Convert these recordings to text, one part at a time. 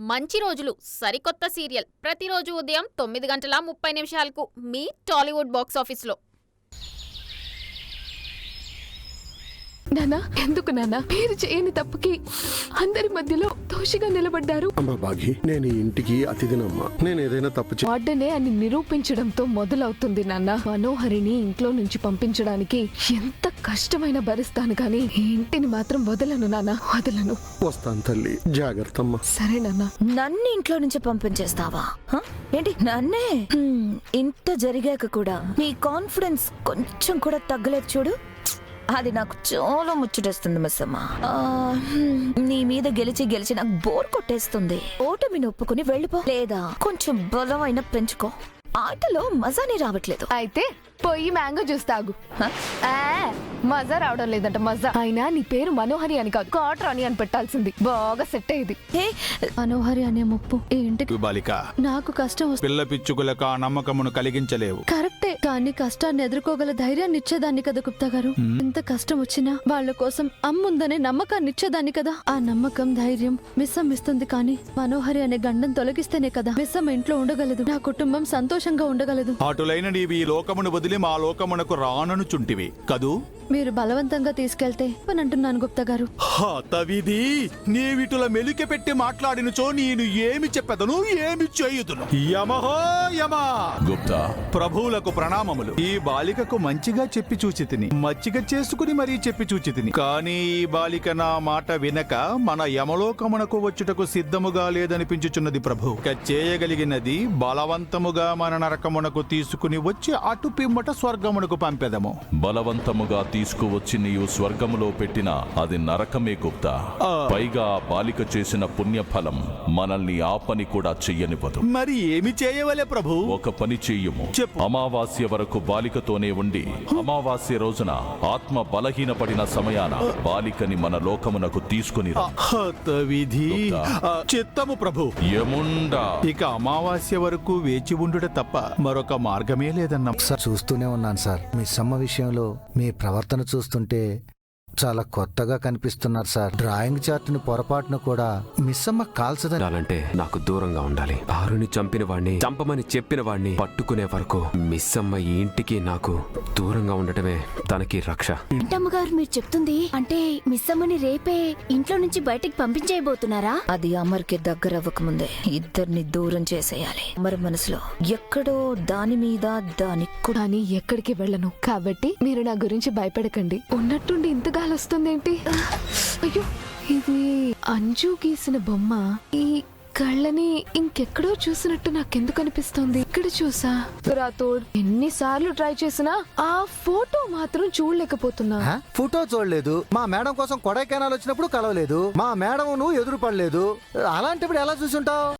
మంచి రోజులు సరికొత్త సీరియల్. ప్రతిరోజు ఉదయం తొమ్మిది గంటల ముప్పై నిమిషాలకు మీ టాలీవుడ్ బాక్స్ ఆఫీస్లో. నానా ఎందుకు నానా? మీరు చేయని తప్పుకి అందరి మధ్యలో దోషిగా నిలబడ్డారు. అమ్మ బాగి నేను ఈ ఇంటికి అతిథినమ్మా. నేను ఏదైనా తప్పు చే వార్డనే అని నిరూపించడంతో మొదలవుతుంది నాన్న మనోహరిని ఇంట్లో నుంచి పంపించడానికి ఎంత కష్టమైన భరిస్తాను కానీ ఈ ఇంటిని మాత్రం వదలను నాన్న. వదలను. వస్తాను తల్లి. జాగ్రత్త సరే నాన్న. నన్ను ఇంట్లో నుంచి పంపించేస్తావా? హ? ఏంటి? నన్నే? హ్మ్, ఇంత జరిగాక కూడా మీ కాన్ఫిడెన్స్ కొంచెం కూడా తగ్గలేదు చూడు. అది నాకు చాలా ముచ్చటేస్తుంది మిస్ అమ్మ ఆ, హ్మ్, నీ మీద గెలిచి గెలిచి నాకు బోర్ కొట్టేస్తుంది. ఓటమిని ఒప్పుకుని వెళ్ళిపో. లేదా కొంచెం బలమైన పెంచుకో. ఆటలో మజానే రావట్లేదు. అయితే పోయి మ్యాంగో జ్యూస్ తాగు. హ? ఆ, మజా రావడం లేదంట మజా. అయినా నీ పేరు మనోహరి అని కాదు కాటర్ అని అని పెట్టాల్సింది. బాగా సెట్ అయ్యేది. హే, మనోహరి అనే ముప్పు ఈ ఇంటికి బాలిక నాకు కష్టం వస్తుంది పిల్ల పిచ్చుకులకు ఆ నమ్మకమును కలిగించలేవు. కరెక్టే. కానీ కష్టాన్ని ఎదుర్కోగల ధైర్యాన్ని ఇచ్చేదాన్ని కదా గుప్తా గారు. ఎంత కష్టం వచ్చినా వాళ్ళ కోసం అమ్ముందనే నమ్మకాన్ని ఇచ్చేదాన్ని కదా. ఆ నమ్మకం ధైర్యం మిస్సం ఇస్తుంది కానీ మనోహరి అనే గండం తొలగిస్తేనే కదా మిస్సం ఇంట్లో ఉండగలదు. నా కుటుంబం సంతోషంగా ఉండగలదు. అటులైన నీవి ఈ లోకమును వదిలి మా లోకమునకు రాననుచుంటివి కదూ? మీరు బలవంతంగా తీసుకెళ్తే అని అంటున్నాను గుప్తా గారు. హతవిధి నీవిటుల మెలిక పెట్టి మాట్లాడినచో నేను ఏమి చెప్పెదను ఏమి చేయుదును? యమహో యమ! గుప్తా. ప్రభువులకు ప్రణామములు ఈ బాలికకు మంచిగా చెప్పి చూచి తిని మచ్చిక చేసుకుని మరీ చెప్పి చూచి తిని కానీ ఈ బాలిక నా మాట వినక మన యమలోకమునకు వచ్చుటకు సిద్ధముగా లేదనిపించుచున్నది ప్రభు. ఇక చేయగలిగినది బలవంతముగా మన నరకమునకు తీసుకుని వచ్చి అటు పిమ్మట స్వర్గమునకు పంపెదము. బలవంతముగా తీసుకువచ్చి నీవు స్వర్గములో పెట్టిన అది నరకమే గుప్తా. పైగా బాలిక చేసిన పుణ్యఫలం మనల్ని ఆ పని కూడా చెయ్యనివ్వదు. మరి ఏమి చేయవలే ప్రభు? ఒక పని చెయ్యము చెప్పు. అమావాస్య వరకు బాలికతోనే ఉండి అమావాస్య రోజున ఆత్మ బలహీనపడిన సమయాన బాలికని మన లోకమునకు తీసుకుని చిత్తము ప్రభు. యముండా. ఇక అమావాస్య వరకు వేచి ఉండుట తప్ప మరొక మార్గమే లేదన్నా. సార్ చూస్తూనే ఉన్నాను సార్. మీ సమ్మ విషయంలో మీ ప్రవర్తన చూస్తుంటే చాలా కొత్తగా కనిపిస్తున్నారు సార్. డ్రాయింగ్ చార్ట్ని పొరపాటును కూడా మిస్సమ్మ కాల్చదని. ఉండాలంటే నాకు దూరంగా ఉండాలి. భారుని చంపిన వాణ్ణి చంపమని చెప్పిన వాణ్ణి పట్టుకునే వరకు మిస్ అమ్మ ఈ ఇంటికి నాకు దూరంగా ఉండటమే తనకి రక్ష. ఏంటమ్మగారు మీరు చెప్తుంది అంటే మిస్ అమ్మని రేపే ఇంట్లో నుంచి బయటికి పంపించేయబోతున్నారా? అది అమర్కి దగ్గర అవ్వకముందే ఇద్దరిని దూరం చేసేయాలి. అమర్ మనసులో ఎక్కడో దాని మీద దాని కానీ ఎక్కడికి వెళ్ళను. కాబట్టి మీరు నా గురించి భయపడకండి. ఉన్నట్టుండి ఇంత గాలి వస్తుందేంటి అయ్యో ఇది అంజు గీసిన బొమ్మ. ఈ కళ్ళని ఇంకెక్కడో చూసినట్టు నాకెందుకు అనిపిస్తోంది ఇక్కడ చూసా. రాతోడ్ ఎన్నిసార్లు ట్రై చేసినా ఆ ఫోటో మాత్రం చూడలేకపోతున్నా. హ? ఫోటో చూడలేదు. మా మేడం కోసం కొడైకెనాల్ వచ్చినప్పుడు కలవలేదు. మా మేడం నువ్వు ఎదురు పడలేదు అలాంటప్పుడు ఎలా చూసుంటావు?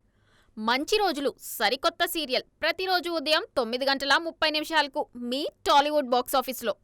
మంచి రోజులు. సరికొత్త సీరియల్. ప్రతిరోజు ఉదయం తొమ్మిది గంటల ముప్పై నిమిషాలకు మీ టాలీవుడ్ బాక్స్ ఆఫీస్లో